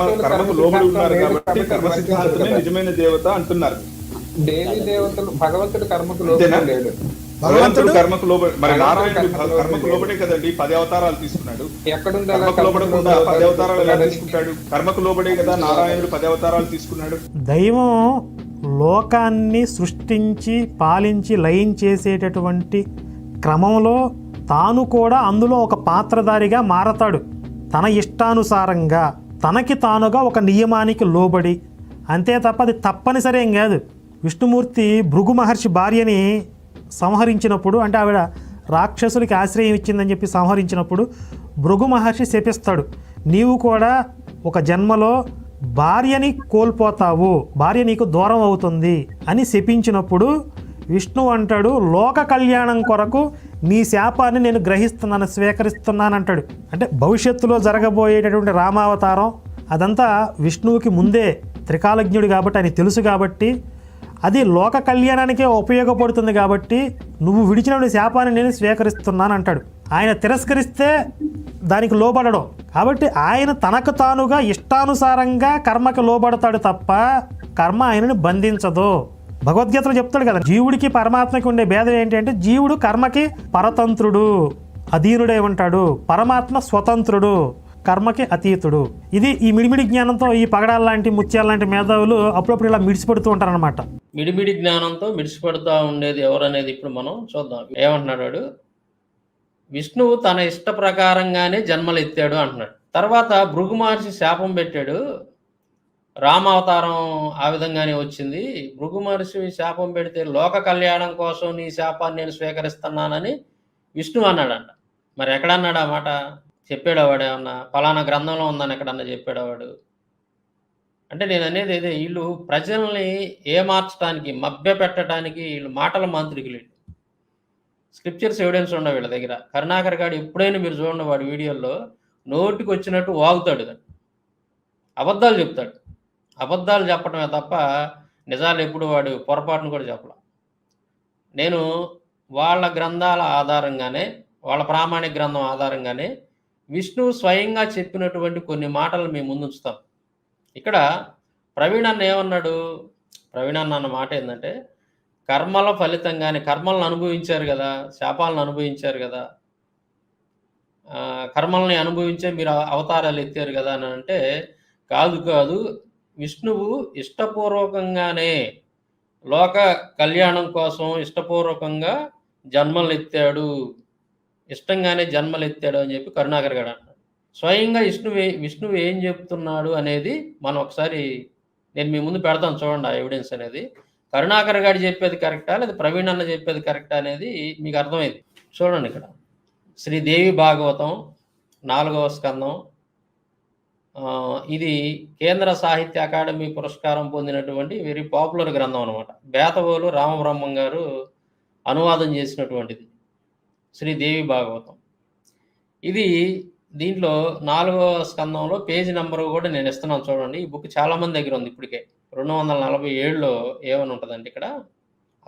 కర్మ భగవంతుడు కర్మకు కర్మ లోబడి ఉన్నారు కాబట్టి కర్మ సిద్ధాంతమే. నిజమైన దేవత అంటున్నారు. దేవి దేవతలు భగవంతుడు కర్మకు? లోబడి లేడు. భగవంతుడు కర్మకు లోబడి మరి నారాయణుడు కర్మకు లోబడి కదండి పది అవతారాలు తీసుకున్నాడు. ఎక్కడుంది కర్మకు లోబడకుండా పది అవతారాలు ఎలా తీసుకుంటాడు? కర్మకు లోబడే కదా నారాయణుడు పది అవతారాలు తీసుకున్నాడు. దైవం లోకాన్ని సృష్టించి పాలించి లయం చేసేటటువంటి క్రమంలో తాను కూడా అందులో ఒక పాత్రధారిగా మారతాడు. తన ఇష్టానుసారంగా. తనకి తానుగా ఒక నియమానికి లోబడి అంతే తప్ప అది తప్పనిసరి ఏం కాదు. విష్ణుమూర్తి భృగు మహర్షి భార్యని సంహరించినప్పుడు అంటే ఆవిడ రాక్షసులకి ఆశ్రయం ఇచ్చిందని చెప్పి సంహరించినప్పుడు భృగు మహర్షి శపిస్తాడు. నీవు కూడా ఒక జన్మలో భార్యని కోల్పోతావు భార్య నీకు దూరం అవుతుంది అని శపించినప్పుడు విష్ణు అంటాడు లోక కళ్యాణం కొరకు నీ శాపాన్ని నేను గ్రహిస్తున్నాను స్వీకరిస్తున్నాను అంటాడు అంటే భవిష్యత్తులో జరగబోయేటటువంటి రామావతారం అదంతా విష్ణువుకి ముందే త్రికాలజ్ఞుడు కాబట్టి ఆయన తెలుసు కాబట్టి అది లోక కళ్యాణానికే ఉపయోగపడుతుంది కాబట్టి నువ్వు విడిచిన శాపాన్ని నేను స్వీకరిస్తున్నాను అంటాడు ఆయన తిరస్కరిస్తే దానికి లోబడడం. కాబట్టి ఆయన తనకు తానుగా ఇష్టానుసారంగా కర్మకి లోబడతాడు తప్ప కర్మ ఆయనని బంధించదు. భగవద్గీతలో చెప్తాడు కదా జీవుడికి పరమాత్మకి ఉండే భేదం ఏంటంటే జీవుడు కర్మకి పరతంత్రుడు అధీనుడే ఉంటాడు. పరమాత్మ స్వతంత్రుడు కర్మకి అతీతుడు. ఇది ఈ మిడిమిడి జ్ఞానంతో ఈ పగడాల లాంటి ముత్యాల లాంటి మేధావులు అప్పుడప్పుడు ఇలా మిడిసిపెడుతూ ఉంటారనమాట మిడిమిడి జ్ఞానంతో మిడిసిపడుతూ ఉండేది ఎవరనేది ఇప్పుడు మనం చూద్దాం. ఏమంటున్నాడు వాడు? విష్ణువు తన ఇష్ట ప్రకారంగానే జన్మలు ఎత్తాడు అంటున్నాడు. తర్వాత భృగు మహర్షి శాపం పెట్టాడు. రామావతారం ఆ విధంగానే వచ్చింది. భృగు మహర్షి శాపం పెడితే లోక కళ్యాణం కోసం నీ శాపాన్ని నేను స్వీకరిస్తున్నానని విష్ణు అన్నాడంట. మరి ఎక్కడన్నాడు ఆ మాట? చెప్పాడవాడు ఏమన్నా? ఫలానా గ్రంథంలో ఉందని ఎక్కడన్నా చెప్పాడవాడు అంటే నేను అనేది ఇదే వీళ్ళు ప్రజల్ని ఏమార్చడానికి మభ్య పెట్టడానికి వీళ్ళు మాటల మాంత్రికులు. వీళ్ళు. స్క్రిప్చర్స్ ఎవిడెన్స్ ఉండవు వీళ్ళ దగ్గర. కరుణాకర్ గారు ఎప్పుడైనా మీరు చూడండి వాడి వీడియోల్లో నోటికి వచ్చినట్టు వాగుతాడు అబద్ధాలు చెప్తాడు. అబద్ధాలు చెప్పడమే తప్ప నిజాలు ఎప్పుడు వాడు పొరపాటును కూడా చెప్పడం నేను వాళ్ళ గ్రంథాల ఆధారంగానే వాళ్ళ ప్రామాణిక గ్రంథం ఆధారంగానే విష్ణువు స్వయంగా చెప్పినటువంటి కొన్ని మాటలు మేము ముందుంచుతాం. ఇక్కడ ప్రవీణ్ అన్న ఏమన్నాడు? ప్రవీణ్ అన్న అన్న మాట ఏంటంటే కర్మల ఫలితంగానే కర్మలను అనుభవించారు కదా శాపాలను అనుభవించారు కదా కర్మల్ని అనుభవించే మీరు అవతారాలు ఎత్తారు కదా అని అంటే కాదు కాదు విష్ణువు ఇష్టపూర్వకంగానే లోక కళ్యాణం కోసం ఇష్టపూర్వకంగా జన్మలు ఎత్తాడు ఇష్టంగానే జన్మలు ఎత్తాడు అని చెప్పి కరుణాకర్ గారు అంటాడు స్వయంగా విష్ణువే విష్ణువు ఏం చెప్తున్నాడు అనేది మనం ఒకసారి నేను మీ ముందు పెడతాను చూడండి ఆ ఎవిడెన్స్ అనేది. కరుణాకర్ గారు చెప్పేది కరెక్టా? లేదా ప్రవీణ్ అన్న చెప్పేది కరెక్టా అనేది మీకు అర్థమైంది. చూడండి ఇక్కడ. శ్రీదేవి భాగవతం నాలుగవ స్కందం. ఇది కేంద్ర సాహిత్య అకాడమీ పురస్కారం పొందినటువంటి వెరీ పాపులర్ గ్రంథం అనమాట బేతవోలు రామబ్రహ్మం గారు అనువాదం చేసినటువంటిది. శ్రీదేవి భాగవతం. ఇది దీంట్లో నాలుగో స్కందంలో పేజీ నెంబర్ కూడా నేను ఇస్తున్నాను చూడండి. ఈ బుక్ చాలా మంది దగ్గర ఉంది ఇప్పటికే. రెండు వందల నలభై ఏడులో ఏమని ఉంటుందండి ఇక్కడ.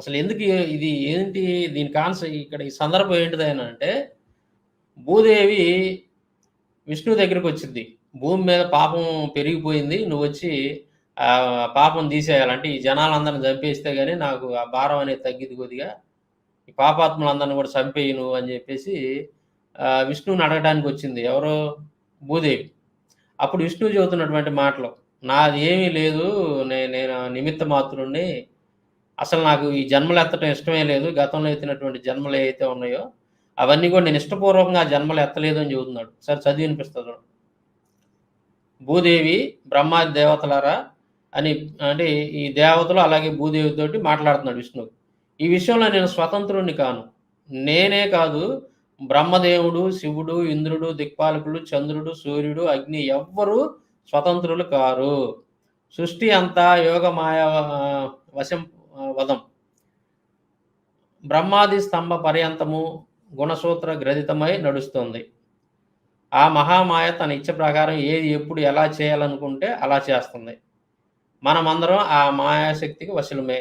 అసలు ఎందుకు ఇది ఏంటి? దీని కాన్సెప్ట్ ఇక్కడ ఈ సందర్భం ఏంటిది అంటే భూదేవి విష్ణు దగ్గరికి వచ్చింది. భూమి మీద పాపం పెరిగిపోయింది. నువ్వు వచ్చి ఆ పాపం తీసేయాలంటే ఈ జనాలందరిని చంపేస్తే గానీ నాకు ఆ భారం అనేది తగ్గిద్ది కొద్దిగా. ఈ పాపాత్ములందరిని కూడా చంపేయి నువ్వు అని చెప్పేసి విష్ణువుని అడగడానికి వచ్చింది. ఎవరో భూదేవి. అప్పుడు విష్ణువు చెబుతున్నటువంటి మాటలు నాది ఏమీ లేదు. నేను నేను నిమిత్త మాత్రుణ్ణి. అసలు నాకు ఈ జన్మలు ఎత్తడం ఇష్టమే లేదు. గతంలో ఎత్తినటువంటి జన్మలు ఏవైతే ఉన్నాయో అవన్నీ కూడా నేను ఇష్టపూర్వకంగా జన్మలు ఎత్తలేదు అని చెబుతున్నాడు. సరే చదివి వినిపిస్తుంది భూదేవి బ్రహ్మాది దేవతలారా అని అంటే ఈ దేవతలు అలాగే భూదేవితోటి మాట్లాడుతున్నాడు విష్ణువు. ఈ విషయంలో నేను స్వతంత్రుణ్ణి కాను. నేనే కాదు బ్రహ్మదేవుడు శివుడు ఇంద్రుడు దిక్పాలకుడు చంద్రుడు సూర్యుడు అగ్ని ఎవ్వరూ స్వతంత్రులు కారు. సృష్టి అంతా యోగమాయ వశం వదం బ్రహ్మాది స్తంభ పర్యంతము గుణసూత్ర గ్రథితమై నడుస్తుంది. ఆ మహామాయ తన ఇచ్చ ప్రకారం ఏది ఎప్పుడు ఎలా చేయాలనుకుంటే అలా చేస్తుంది. మనమందరం ఆ మాయాశక్తికి వశులమే.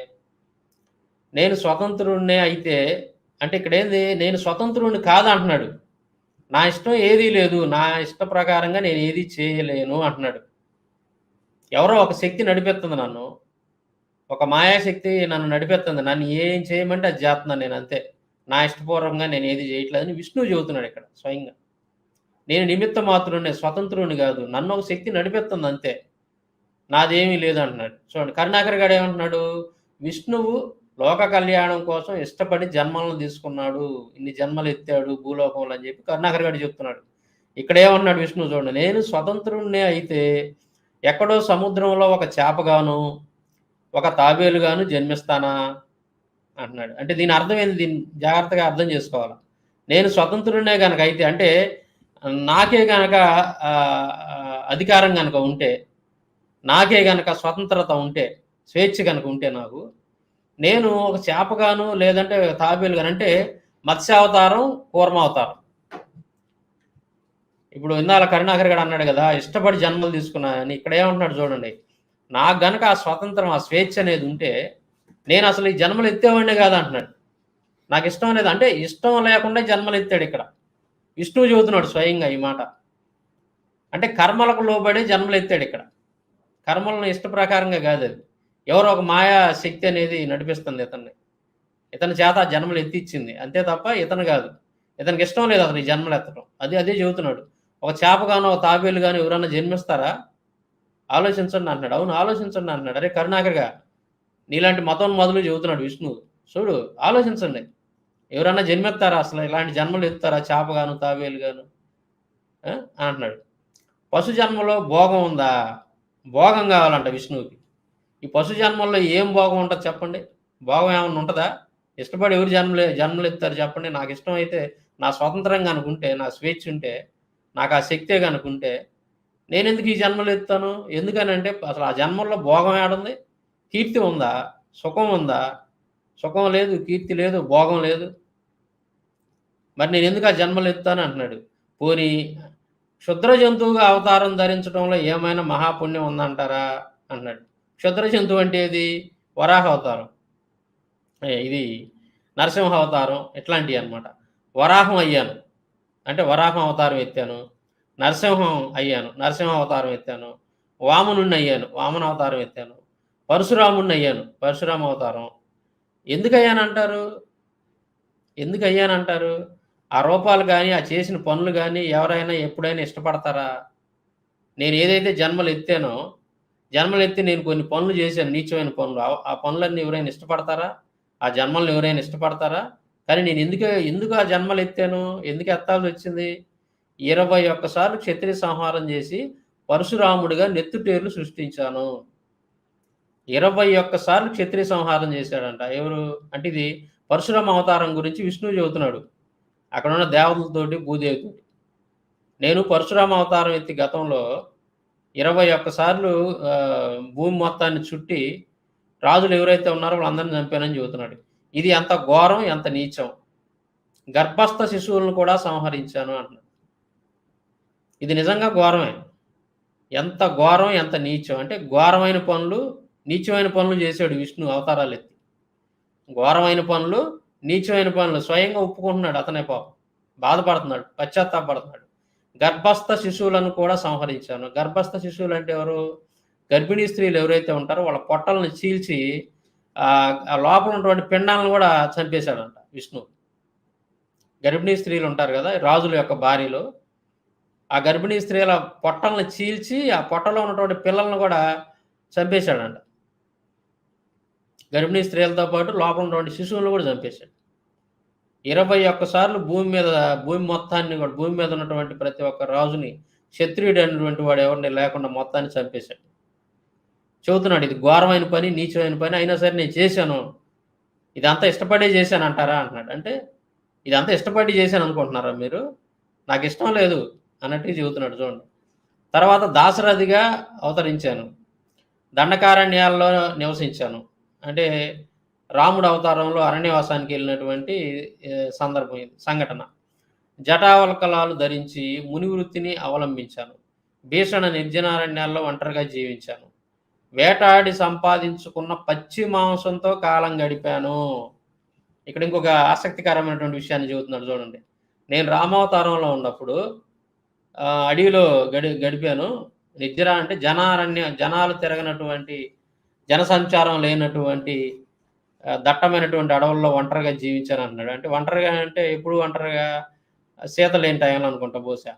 నేను స్వతంత్రుడినే అయితే అంటే ఇక్కడ ఏంది నేను స్వతంత్రుడిని కాదు అంటున్నాడు నా ఇష్టం ఏదీ లేదు. నా ఇష్ట ప్రకారంగా నేను ఏది చేయలేను అంటున్నాడు. ఎవరో ఒక శక్తి నడిపిస్తుంది నన్ను. ఒక మాయాశక్తి నన్ను నడిపిస్తుంది నన్ను ఏం చేయమంటే అది చేస్తున్నాను నేను అంతే. నా ఇష్టపూర్వకంగా నేను ఏది చేయట్లేదని విష్ణువు చెబుతున్నాడు ఇక్కడ స్వయంగా. నేను నిమిత్త మాత్రుడిని స్వతంత్రుని కాదు. నన్ను ఒక శక్తి నడిపిస్తుంది అంతే. నాదేమీ లేదు అంటున్నాడు చూడండి కరుణాకర్ గారు ఏమంటున్నాడు? విష్ణువు లోక కళ్యాణం కోసం ఇష్టపడి జన్మలను తీసుకున్నాడు. ఇన్ని జన్మలు ఎత్తాడు భూలోకంలో అని చెప్పి కరుణాకర్ గారు చెప్తున్నాడు. ఇక్కడేమన్నాడు విష్ణు విష్ణువు చూడండి నేను స్వతంత్రుణ్ణే అయితే ఎక్కడో సముద్రంలో ఒక చేపగాను ఒక తాబేలుగాను జన్మిస్తానా? అంటున్నాడు. అంటే దీని అర్థం ఏంది? దీన్ని జాగ్రత్తగా అర్థం చేసుకోవాలి. నేను స్వతంత్రుడినే కనుక అయితే అంటే నాకే కనుక అధికారం కనుక ఉంటే నాకే గనక స్వతంత్రత ఉంటే స్వేచ్ఛ కనుక ఉంటే నాకు నేను ఒక చేపగాను లేదంటే తాబేలు గాను అంటే మత్స్యావతారం కూర్మావతారం. ఇప్పుడు ఇందాల కరుణాకర్ గారు అన్నాడు కదా ఇష్టపడి జన్మలు తీసుకున్నాయని ఇక్కడ ఏమంటున్నాడు చూడండి నాకు గనక ఆ స్వతంత్రం ఆ స్వేచ్ఛ అనేది ఉంటే నేను అసలు ఈ జన్మలు ఎత్తేవాడినే కాదు అంటున్నాడు నాకు ఇష్టం అనేది అంటే ఇష్టం లేకుండా జన్మలు ఎత్తాడు ఇక్కడ. విష్ణువు చెబుతున్నాడు స్వయంగా ఈ మాట. అంటే కర్మలకు లోబడి జన్మలు ఎత్తాడు ఇక్కడ. కర్మలను ఇష్ట ప్రకారంగా కాదు అది. ఎవరో ఒక మాయా శక్తి అనేది నడిపిస్తుంది ఇతన్ని. ఇతని చేత ఆ జన్మలు ఎత్తిచ్చింది. అంతే తప్ప ఇతను కాదు. ఇతనికి ఇష్టం లేదు అసలు ఈ జన్మలు ఎత్తడం. అది అదే చెబుతున్నాడు ఒక చేప గానో ఒక తాబేలు కానీ ఎవరన్నా జన్మిస్తారా? ఆలోచించండి అంటున్నాడు. అవును ఆలోచించండి అంటున్నాడు. అరే కరుణాకర్గా నీలాంటి మతం మొదలు చెబుతున్నాడు విష్ణువు. చూడు ఆలోచించండి. ఎవరన్నా జన్మెత్తారా? అసలు ఇలాంటి జన్మలు ఎత్తారా చేప గాను తాబేలు గాను అంటున్నాడు. పశు జన్మలో భోగం ఉందా? భోగం కావాలంట విష్ణువుకి. ఈ పశు జన్మల్లో ఏం భోగం ఉంటుంది చెప్పండి? భోగం ఏమన్నా ఉంటుందా? ఇష్టపడి ఎవరు జన్మలే జన్మలు ఎత్తారు చెప్పండి? నాకు ఇష్టం అయితే నా స్వతంత్రంగా అనుకుంటే నా స్వేచ్ఛ ఉంటే నాకు ఆ శక్తే కనుకుంటే నేను ఎందుకు ఈ జన్మలు ఎత్తాను ఎందుకనంటే అసలు ఆ జన్మల్లో భోగం ఏడుంది? కీర్తి ఉందా? సుఖం ఉందా? సుఖం లేదు కీర్తి లేదు భోగం లేదు. మరి నేను ఎందుకు ఆ జన్మలు ఎత్తాను అంటున్నాడు. పోనీ క్షుద్ర జంతువుగా అవతారం ధరించడంలో ఏమైనా మహాపుణ్యం ఉందంటారా అన్నాడు క్షుద్ర జంతువు అంటే ఏది? వరాహ అవతారం. ఇది నరసింహ అవతారం ఇట్లాంటివి అన్నమాట. వరాహం అయ్యాను. అంటే వరాహం అవతారం ఎత్తాను. నరసింహం అయ్యాను. నరసింహ అవతారం ఎత్తాను. వామనుణ్ణి అయ్యాను. వామన అవతారం ఎత్తాను. పరశురాముణ్ణి అయ్యాను. పరశురామ అవతారం. ఎందుకు అయ్యానంటారు? ఎందుకు అయ్యానంటారు? ఆ రూపాలు కానీ ఆ చేసిన పనులు కానీ ఎవరైనా ఎప్పుడైనా ఇష్టపడతారా? నేను ఏదైతే జన్మలు ఎత్తానో జన్మలు ఎత్తి నేను కొన్ని పనులు చేశాను నీచమైన పనులు ఆ- పనులన్నీ ఎవరైనా ఇష్టపడతారా? ఆ జన్మలను ఎవరైనా ఇష్టపడతారా? కానీ నేను ఎందుకు ఎందుకు ఆ జన్మలు ఎత్తాను ఎందుకు ఎత్తాల్సి వచ్చింది? ఇరవై ఒక్కసార్లు క్షత్రియ సంహారం చేసి పరశురాముడిగా నెత్తుటేర్లు సృష్టించాను. ఇరవై ఒక్కసార్లు క్షత్రియ సంహారం చేశాడంట ఎవరు? అంటే ఇది పరశురామ అవతారం గురించి విష్ణువు చెబుతున్నాడు. అక్కడ ఉన్న దేవతలతోటి భూదేవితోటి నేను పరశురామ అవతారం ఎత్తి గతంలో ఇరవై ఒక్కసార్లు భూమి మొత్తాన్ని చుట్టి రాజులు ఎవరైతే ఉన్నారో వాళ్ళందరిని చంపానని చెబుతున్నాడు. ఇది ఎంత ఘోరం ఎంత నీచం. గర్భస్థ శిశువులను కూడా సంహరించాను అంటున్నాడు. ఇది నిజంగా ఘోరమే. ఎంత ఘోరం ఎంత నీచం. అంటే ఘోరమైన పనులు నీచమైన పనులు చేశాడు విష్ణు అవతారాలు ఎత్తి ఘోరమైన పనులు నీచమైన పనులు స్వయంగా ఒప్పుకుంటున్నాడు అతనే పాపం. బాధపడుతున్నాడు పశ్చాత్తాపడుతున్నాడు. గర్భస్థ శిశువులను కూడా సంహరించాను. గర్భస్థ శిశువులు అంటే ఎవరు? గర్భిణీ స్త్రీలు ఎవరైతే ఉంటారో వాళ్ళ పొట్టలను చీల్చి ఆ లోపల ఉన్నటువంటి పిండాలను కూడా చంపేశాడంట విష్ణు గర్భిణీ స్త్రీలు ఉంటారు కదా రాజుల యొక్క భార్యలు. ఆ గర్భిణీ స్త్రీల పొట్టలను చీల్చి ఆ పొట్టలో ఉన్నటువంటి పిల్లలను కూడా చంపేశాడంట. గర్భిణీ స్త్రీలతో పాటు లోపల ఉన్నటువంటి శిశువులను కూడా చంపేశాడు. ఇరవై ఒక్కసార్లు భూమి మీద భూమి మొత్తాన్ని కూడా భూమి మీద ఉన్నటువంటి ప్రతి ఒక్క రాజుని క్షత్రియుడు అనేటువంటి వాడు ఎవరిని లేకుండా మొత్తాన్ని చంపేశాడు. చెబుతున్నాడు ఇది ఘోరమైన పని నీచమైన పని అయినా సరే నేను చేశాను. ఇదంతా ఇష్టపడే చేశాను అంటారా? అంటున్నాడు. అంటే ఇదంతా ఇష్టపడి చేశాను అనుకుంటున్నారా మీరు? నాకు ఇష్టం లేదు. అన్నట్టు చెబుతున్నాడు చూడండి. తర్వాత దాసరథిగా అవతరించాను. దండకారణ్యాల్లో నివసించాను. అంటే రాముడు అవతారంలో అరణ్యవాసానికి వెళ్ళినటువంటి సందర్భం ఇది సంఘటన. జటావల్కలాలు ధరించి ముని వృత్తిని అవలంబించాను. భీషణ నిర్జనారణ్యాల్లో ఒంటరిగా జీవించాను. వేటాడి సంపాదించుకున్న పచ్చి మాంసంతో కాలం గడిపాను. ఇక్కడ ఇంకొక ఆసక్తికరమైనటువంటి విషయాన్ని చెబుతున్నాడు చూడండి. నేను రామావతారంలో ఉన్నప్పుడు అడవిలో గడి గడిపాను. నిద్ర అంటే జనారణ్య జనాలు తిరగనటువంటి జనసంచారం లేనటువంటి దట్టమైనటువంటి అడవుల్లో ఒంటరిగా జీవించాను అన్నాడు అంటే ఒంటరిగా అంటే ఎప్పుడు ఒంటరిగా సీత లేని టైంలో అనుకుంటా బహుశా.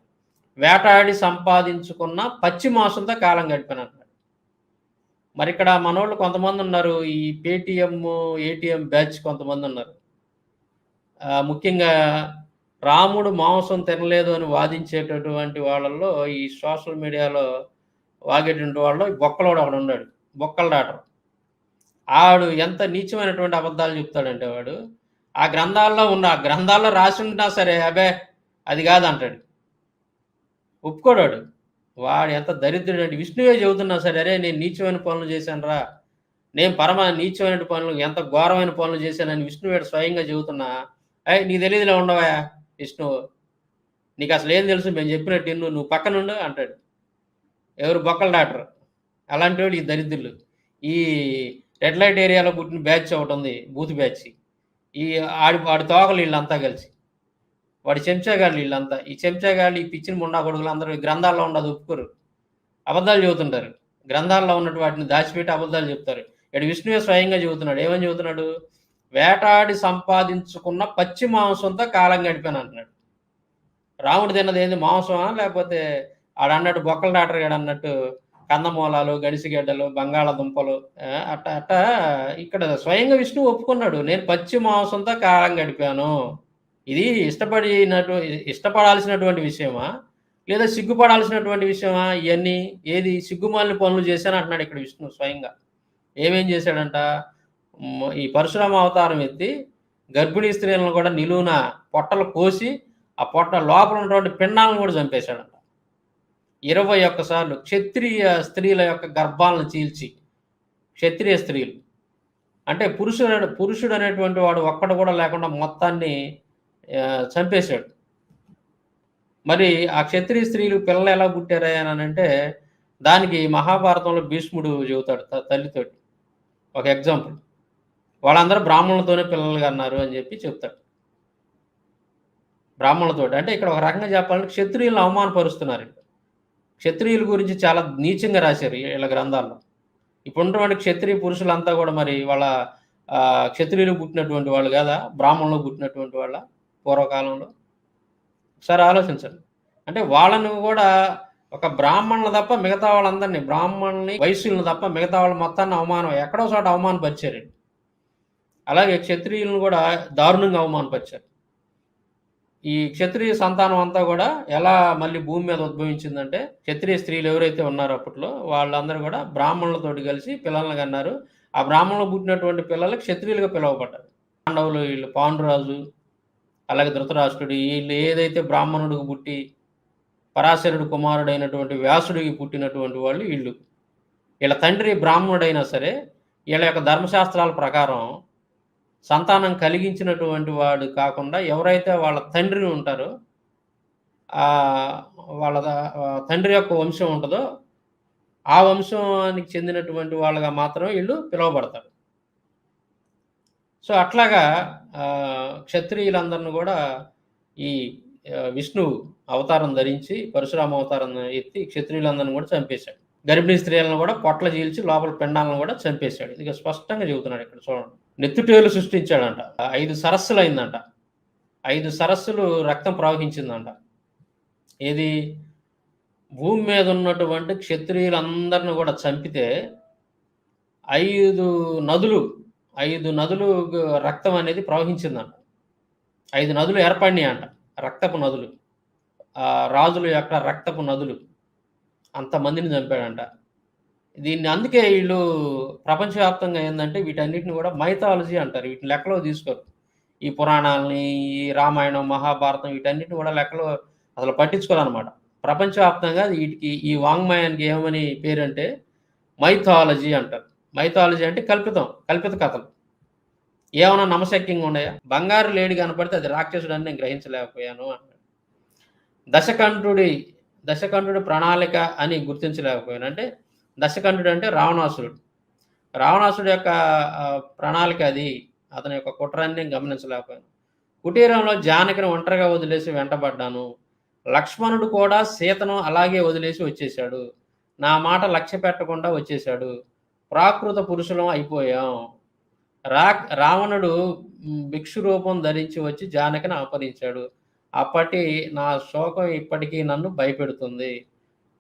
వేటాడి సంపాదించుకున్న పచ్చి మాంసంతో కాలం గడిపాను అన్నాడు మరి ఇక్కడ మనోళ్ళు కొంతమంది ఉన్నారు ఈ పేటిఎం ఏటీఎం బ్యాచ్ కొంతమంది ఉన్నారు. ముఖ్యంగా రాముడు మాంసం తినలేదు అని వాదించేటటువంటి వాళ్ళల్లో ఈ సోషల్ మీడియాలో వాగేటువంటి వాళ్ళు ఈ బొక్కలోడు ఒకడు ఉన్నాడు బొక్కలు డాటర్ ఆడు ఎంత నీచమైనటువంటి అబద్ధాలు చెప్తాడంటే వాడు ఆ గ్రంథాల్లో ఉన్న ఆ గ్రంథాల్లో రాసి ఉంటున్నా సరే అబే అది కాదు అంటాడు ఒప్పుకోడాడు వాడు ఎంత దరిద్రుడు అంటే విష్ణువే చెబుతున్నా సరే అరే నేను నీచమైన పనులు చేశాను రా నేను పరమ నీచమైన పనులు ఎంత ఘోరమైన పనులు చేశానని విష్ణువేడు స్వయంగా చెబుతున్నా. అయ్యి నీకు తెలియదులే ఉండవా విష్ణు నీకు అసలు ఏం తెలుసు? మేము చెప్పినట్టు నువ్వు నువ్వు పక్కనుండు అంటాడు. ఎవరు? బొక్కలు డాక్టర్. అలాంటి వాడు ఈ దరిద్రులు. ఈ రెడ్ లైట్ ఏరియాలో పుట్టిన బ్యాచ్ ఒకటి ఉంది బూత్ బ్యాచ్. ఈ ఆడి ఆడి తోకలు వీళ్ళంతా కలిసి. వాడి చెంచాగాళ్ళు వీళ్ళంతా. ఈ చెంచాగాళ్ళు ఈ పిచ్చిన ముండా కొడుకులు అందరూ గ్రంథాల్లో ఉండదు ఒప్పుకోరు. అబద్ధాలు చెబుతుంటారు. గ్రంథాల్లో ఉన్నట్టు వాటిని దాచిపెట్టి అబద్ధాలు చెప్తారు. ఇక్కడ విష్ణువే స్వయంగా చెబుతున్నాడు. ఏమని చెబుతున్నాడు? వేటాడి సంపాదించుకున్న పచ్చి మాంసంతో కాలం గడిపాను అంటున్నాడు. రాముడు తిన్నది ఏంది? మాంసమా? లేకపోతే ఆడన్నట్టు బొక్కల డాక్టర్ గాడు అన్నట్టు కందమూలాలు గడిసిగడ్డలు బంగాళదుంపలు అట్ట అట్ట. ఇక్కడ స్వయంగా విష్ణు ఒప్పుకున్నాడు. నేను పచ్చి మాంసంతో కాలం గడిపాను. ఇది ఇష్టపడినటు ఇష్టపడాల్సినటువంటి విషయమా? లేదా సిగ్గుపడాల్సినటువంటి విషయమా? ఇవన్నీ ఏది? సిగ్గుమాలిన పనులు చేశాను అంటున్నాడు ఇక్కడ విష్ణు స్వయంగా. ఏమేం చేశాడంట? ఈ పరశురామ అవతారం ఎత్తి గర్భిణీ స్త్రీలను కూడా నిలువున పొట్టలు కోసి ఆ పొట్ట లోపల ఉన్నటువంటి పిండాలను కూడా చంపేశాడు. ఇరవై ఒక్కసార్లు క్షత్రియ స్త్రీల యొక్క గర్భాలను చీల్చి క్షత్రియ స్త్రీలు. అంటే పురుషుడు పురుషుడు అనేటువంటి వాడు ఒక్కడు కూడా లేకుండా మొత్తాన్ని చంపేశాడు. మరి ఆ క్షత్రియ స్త్రీలు పిల్లలు ఎలా పుట్టారా అని అంటే దానికి మహాభారతంలో భీష్ముడు చెబుతాడు త- తల్లితోటి. ఒక ఎగ్జాంపుల్. వాళ్ళందరూ బ్రాహ్మణులతోనే పిల్లలుగా అన్నారు అని చెప్పి చెప్తాడు. బ్రాహ్మణులతో అంటే ఇక్కడ ఒక రకంగా చెప్పాలంటే క్షత్రియులను అవమానపరుస్తున్నారు ఇక్కడ. క్షత్రియుల గురించి చాలా నీచంగా రాశారు వీళ్ళ గ్రంథాల్లో. ఇప్పుడు ఉన్నటువంటి క్షత్రియ పురుషులంతా కూడా మరి వాళ్ళ క్షత్రియులు పుట్టినటువంటి వాళ్ళు కదా? బ్రాహ్మణులు పుట్టినటువంటి వాళ్ళ పూర్వకాలంలో? ఒకసారి ఆలోచించండి. అంటే వాళ్ళను కూడా ఒక బ్రాహ్మణులు తప్ప మిగతా వాళ్ళందరినీ బ్రాహ్మణుల్ని వైశ్యులను తప్ప మిగతా వాళ్ళ మొత్తాన్ని అవమానం ఎక్కడో చోట అవమానపరిచారు అలాగే క్షత్రియులను కూడా దారుణంగా అవమానపరిచారు. ఈ క్షత్రియ సంతానం అంతా కూడా ఎలా మళ్ళీ భూమి మీద ఉద్భవించిందంటే క్షత్రియ స్త్రీలు ఎవరైతే ఉన్నారో అప్పట్లో వాళ్ళందరూ కూడా బ్రాహ్మణులతోటి కలిసి పిల్లల్ని కన్నారు. ఆ బ్రాహ్మణులు పుట్టినటువంటి పిల్లలు క్షత్రియులుగా పిలువబడ్డారు. పాండవులు వీళ్ళు పాండురాజు అలాగే ధృతరాష్ట్రుడు వీళ్ళు ఏదైతే బ్రాహ్మణుడికి పుట్టి పరాశరుడు కుమారుడైనటువంటి వ్యాసుడికి పుట్టినటువంటి వాళ్ళు వీళ్ళు. వీళ్ళ తండ్రి బ్రాహ్మణుడైనా సరే వీళ్ళ యొక్క ధర్మశాస్త్రాల ప్రకారం సంతానం కలిగించినటువంటి వాడు కాకుండా ఎవరైతే వాళ్ళ తండ్రిని ఉంటారో వాళ్ళ తండ్రి యొక్క వంశం ఉంటుందో ఆ వంశానికి చెందినటువంటి వాళ్ళగా మాత్రమే వీళ్ళు పిలువబడతారు. సో అట్లాగా క్షత్రియులందరిని కూడా ఈ విష్ణువు అవతారం ధరించి పరశురామ అవతారం ఎత్తి క్షత్రియులందరిని కూడా చంపేశాడు. గర్భిణీ స్త్రీలను కూడా పొట్ల చీల్చి లోపల పిండాలను కూడా చంపేశాడు. ఇది స్పష్టంగా చెబుతున్నాడు ఇక్కడ చూడండి. నెత్తుటేలు సృష్టించాడంట. ఐదు సరస్సులు అయిందంట. ఐదు సరస్సులు రక్తం ప్రవహించిందంట. ఏది? భూమి మీద ఉన్నటువంటి క్షత్రియులందరిని కూడా చంపితే ఐదు నదులు ఐదు నదులు రక్తం అనేది ప్రవహించిందంట. ఐదు నదులు ఏర్పడినాయి అంట రక్తపు నదులు. ఆ రాజుల యొక్క రక్తపు నదులు. అంతమందిని చంపాడంట. దీన్ని అందుకే వీళ్ళు ప్రపంచవ్యాప్తంగా ఏంటంటే వీటన్నిటిని కూడా మైథాలజీ అంటారు. వీటిని లెక్కలో తీసుకోరు ఈ పురాణాలని ఈ రామాయణం మహాభారతం వీటన్నిటిని కూడా లెక్కలో అసలు పట్టించుకోరనమాట. ప్రపంచవ్యాప్తంగా వీటికి ఈ వాంగ్మయానికి ఏమని పేరంటే మైథాలజీ అంటారు. మైథాలజీ అంటే కల్పితం కల్పిత కథలు. ఏమైనా నమశక్యంగా ఉన్నాయా? బంగారు లేడి కనపడితే అది రాక్షసుడు అని నేను గ్రహించలేకపోయాను అంటాడు. దశకంఠుడి దశకంఠుడి ప్రణాళిక అని గుర్తించలేకపోయాను. అంటే దశకంఠుడు అంటే రావణాసురుడు. రావణాసుడు యొక్క ప్రణాళిక అది. అతని యొక్క కుట్రాన్ని నేను గమనించలేకపోయాను. కుటీరంలో జానకిని ఒంటరిగా వదిలేసి వెంటబడ్డాను. లక్ష్మణుడు కూడా సీతను అలాగే వదిలేసి వచ్చేశాడు. నా మాట లక్ష్య పెట్టకుండా వచ్చేశాడు. ప్రాకృత పురుషులం అయిపోయాం. రా రావణుడు భిక్షు రూపం ధరించి వచ్చి జానకిని అపహరించాడు అప్పటి నా శోకం ఇప్పటికీ నన్ను భయపెడుతుంది.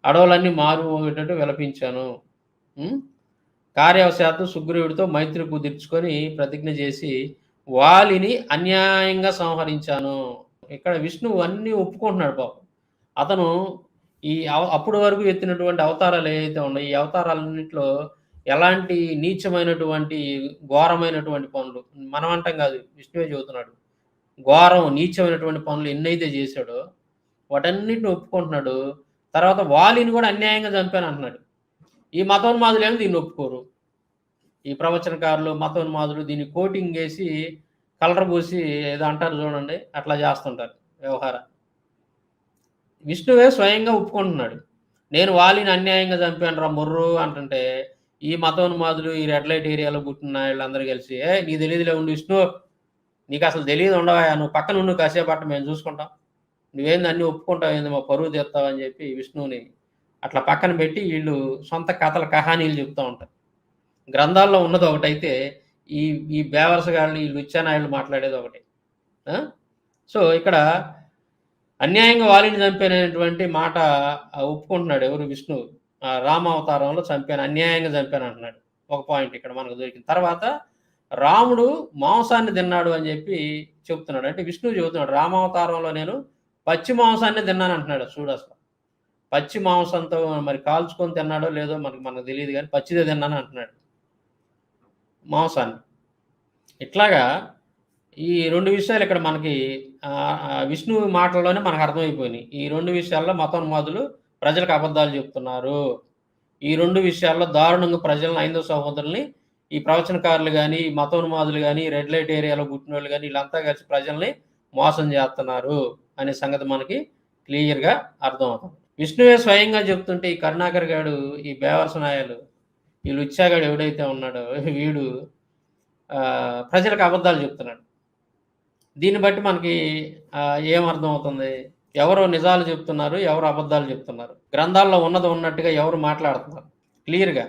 అడవులన్నీ మారుమోగేటట్టు విలపించాను. కార్యవశాత్తు సుగ్రీవుడితో మైత్రి కుదుర్చుకొని ప్రతిజ్ఞ చేసి వాలిని అన్యాయంగా సంహరించాను. ఇక్కడ విష్ణువు అన్నీ ఒప్పుకుంటున్నాడు పాపం. అతను ఈ అవ- అప్పుడు వరకు ఎత్తినటువంటి అవతారాలు ఏవైతే ఉన్నాయో ఈ అవతారాలన్నింటిలో ఎలాంటి నీచమైనటువంటి ఘోరమైనటువంటి పనులు మనం అంటాం కాదు విష్ణువే చెబుతున్నాడు. ఘోరం నీచమైనటువంటి పనులు ఎన్నైతే చేశాడో వాటన్నిటిని ఒప్పుకుంటున్నాడు. తర్వాత వాలిని కూడా అన్యాయంగా చంపాను అంటున్నాడు. ఈ మతోన్మాదులు ఏమో దీన్ని ఒప్పుకోరు? ఈ ప్రవచనకారులు మతోన్మాదులు దీన్ని కోటింగ్ వేసి కలర్ పూసి ఏదో అంటారు చూడండి అట్లా చేస్తుంటారు వ్యవహారం. విష్ణువే స్వయంగా ఒప్పుకుంటున్నాడు. నేను వాలిని అన్యాయంగా చంపాను రా మొర్రు అంటుంటే ఈ మతోన్మాదులు ఈ రెడ్ లైట్ ఏరియాలో పుట్టిన వీళ్ళందరూ కలిసి ఏ నీ తెలియదులే ఉండి విష్ణు. నీకు అసలు తెలియదు ఉండవా నువ్వు పక్కన ఉండు కాసేపు మేము చూసుకుంటాం. నువ్వేంది అన్ని ఒప్పుకుంటావు ఏంది మా పరువు తెస్తావు అని చెప్పి విష్ణువుని అట్లా పక్కన పెట్టి వీళ్ళు సొంత కథల కహానీలు చెప్తూ ఉంటారు. గ్రంథాల్లో ఉన్నది ఒకటైతే ఈ ఈ బేవరసగాళ్ళు ఈ లుచ్చానాయుళ్ళు మాట్లాడేది ఒకటి. సో ఇక్కడ అన్యాయంగా వాలిని చంపానటువంటి మాట ఒప్పుకుంటున్నాడు ఎవరు? విష్ణు. రామ అవతారంలో చంపాను అన్యాయంగా చంపాను అంటున్నాడు. ఒక పాయింట్ ఇక్కడ మనకు దొరికింది. తర్వాత రాముడు మాంసాన్ని తిన్నాడు అని చెప్పి చెప్తున్నాడు. అంటే విష్ణువు చెబుతున్నాడు రామావతారంలో నేను పచ్చి మాంసాన్ని తిన్నాను అంటున్నాడు చూడు అసలు పచ్చి మాంసంతో మరి కాల్చుకొని తిన్నాడో లేదో మనకు మనకు తెలియదు కానీ పచ్చిదే తిన్నాను అంటున్నాడు. మాంసాన్ని. ఇట్లాగా ఈ రెండు విషయాలు ఇక్కడ మనకి విష్ణు మాటల్లోనే మనకు అర్థమైపోయినాయి. ఈ రెండు విషయాల్లో మతోన్మాదులు ప్రజలకు అబద్ధాలు చెప్తున్నారు. ఈ రెండు విషయాల్లో దారుణంగా ప్రజలను ఐదవ సహోదరుల్ని ఈ ప్రవచనకారులు కానీ మతోన్మాదులు కానీ రెడ్ లైట్ ఏరియాలో పుట్టిన వాళ్ళు కానీ వీళ్ళంతా కలిసి ప్రజల్ని మోసం చేస్తున్నారు. అనే సంగతి మనకి క్లియర్గా అర్థమవుతుంది. విష్ణువే స్వయంగా చెప్తుంటే ఈ కరుణాకర్ గాడు ఈ బేవర్స నాయాలు ఈ లుచ్చాగాడు ఎవడైతే ఉన్నాడో వీడు ప్రజలకు అబద్ధాలు చెప్తున్నాడు. దీన్ని బట్టి మనకి ఏం అర్థమవుతుంది? ఎవరు నిజాలు చెప్తున్నారు ఎవరు అబద్ధాలు చెప్తున్నారు. గ్రంథాల్లో ఉన్నది ఉన్నట్టుగా ఎవరు మాట్లాడుతున్నారు? క్లియర్గా